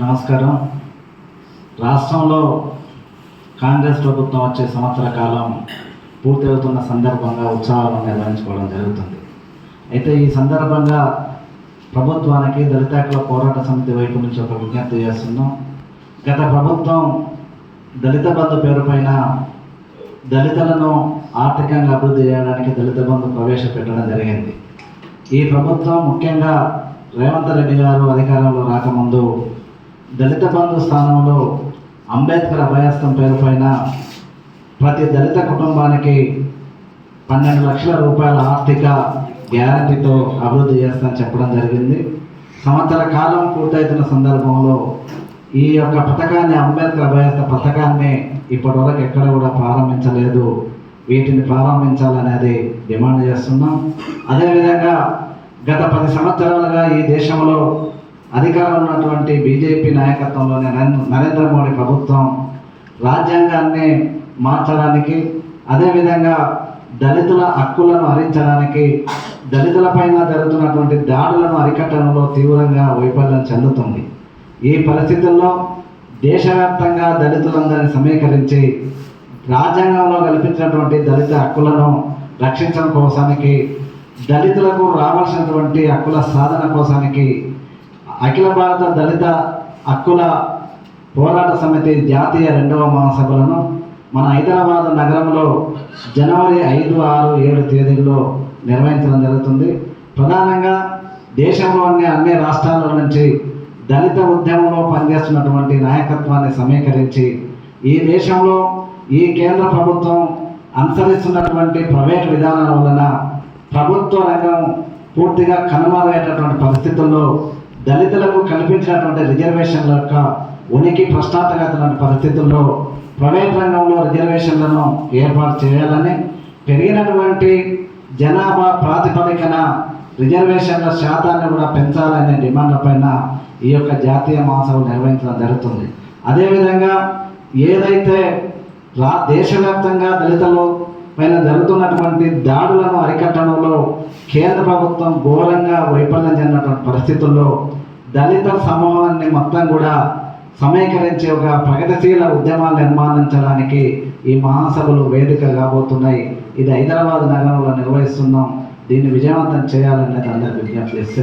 నమస్కారం. రాష్ట్రంలో కాంగ్రెస్ ప్రభుత్వం వచ్చే సంవత్సర కాలం పూర్తవుతున్న సందర్భంగా ఉత్సవాలను నిర్వహించుకోవడం జరుగుతుంది. అయితే ఈ సందర్భంగా ప్రభుత్వానికి దళితాకుల పోరాట సమితి వైపు నుంచి ఒక విజ్ఞప్తి చేస్తున్నాం. గత ప్రభుత్వం దళిత బంధు పేరుపైన దళితులను ఆర్థికంగా అభివృద్ధి చేయడానికి దళిత బంధు ప్రవేశపెట్టడం జరిగింది. ఈ ప్రభుత్వం ముఖ్యంగా రేవంత్ రెడ్డి గారు అధికారంలో రాకముందు దళిత బంధు స్థానంలో అంబేద్కర్ అభయస్థం పేరుపైన ప్రతి దళిత కుటుంబానికి పన్నెండు లక్షల రూపాయల ఆర్థిక గ్యారంటీతో అభివృద్ధి చేస్తామని చెప్పడం జరిగింది. సంవత్సర కాలం పూర్తవుతున్న సందర్భంలో ఈ యొక్క పథకాన్ని అంబేద్కర్ అభయస్థ పథకాన్ని ఇప్పటివరకు ఎక్కడ కూడా ప్రారంభించలేదు. వీటిని ప్రారంభించాలనేది డిమాండ్ చేస్తున్నాం. అదేవిధంగా గత పది సంవత్సరాలుగా ఈ దేశంలో అధికారం ఉన్నటువంటి బీజేపీ నాయకత్వంలోని నరేంద్ర నరేంద్ర మోడీ ప్రభుత్వం రాజ్యాంగాన్ని మార్చడానికి అదేవిధంగా దళితుల హక్కులను హరించడానికి దళితులపైన జరుగుతున్నటువంటి దాడులను అరికట్టడంలో తీవ్రంగా వైఫల్యం చెందుతుంది. ఈ పరిస్థితుల్లో దేశవ్యాప్తంగా దళితులందరినీ సమీకరించి రాజ్యాంగంలో కల్పించినటువంటి దళిత హక్కులను రక్షించడం కోసానికి దళితులకు రావాల్సినటువంటి హక్కుల సాధన కోసానికి అఖిల భారత దళిత హక్కుల పోరాట సమితి జాతీయ రెండవ మహాసభలను మన హైదరాబాద్ నగరంలో జనవరి ఐదు ఆరు ఏడు తేదీల్లో నిర్వహించడం జరుగుతుంది. ప్రధానంగా దేశంలోని అన్ని రాష్ట్రాల నుంచి దళిత ఉద్యమంలో పనిచేస్తున్నటువంటి నాయకత్వాన్ని సమీకరించి ఈ దేశంలో ఈ కేంద్ర ప్రభుత్వం అనుసరిస్తున్నటువంటి ప్రైవేట్ విధానాల వలన ప్రభుత్వ రంగం పూర్తిగా కనుమరుగైనటువంటి పరిస్థితుల్లో దళితులకు కల్పించినటువంటి రిజర్వేషన్ల యొక్క ఉనికి ప్రశ్నార్థకమైన పరిస్థితుల్లో ప్రైవేట్ రంగంలో రిజర్వేషన్లను ఏర్పాటు చేయాలని పెరిగినటువంటి జనాభా ప్రాతిపదికన రిజర్వేషన్ల శాతాన్ని కూడా పెంచాలనే డిమాండ్ల పైన ఈ యొక్క జాతీయ మహాసభ నిర్వహించడం జరుగుతుంది. అదేవిధంగా ఏదైతే రా దేశవ్యాప్తంగా దళితులు పైన జరుగుతున్నటువంటి దాడులను అరికట్టడంలో కేంద్ర ప్రభుత్వం ఘోరంగా వైఫల్యం చెందినటువంటి పరిస్థితుల్లో దళిత సమూహాన్ని మొత్తం కూడా సమీకరించి ఒక ప్రగతిశీల ఉద్యమాలు నిర్మాణించడానికి ఈ మహాసభలు వేదిక కాబోతున్నాయి. ఇది హైదరాబాద్ నగరంలో నిర్వహిస్తున్నాం. దీన్ని విజయవంతం చేయాలనేది అందరి విజ్ఞప్తి చేస్తే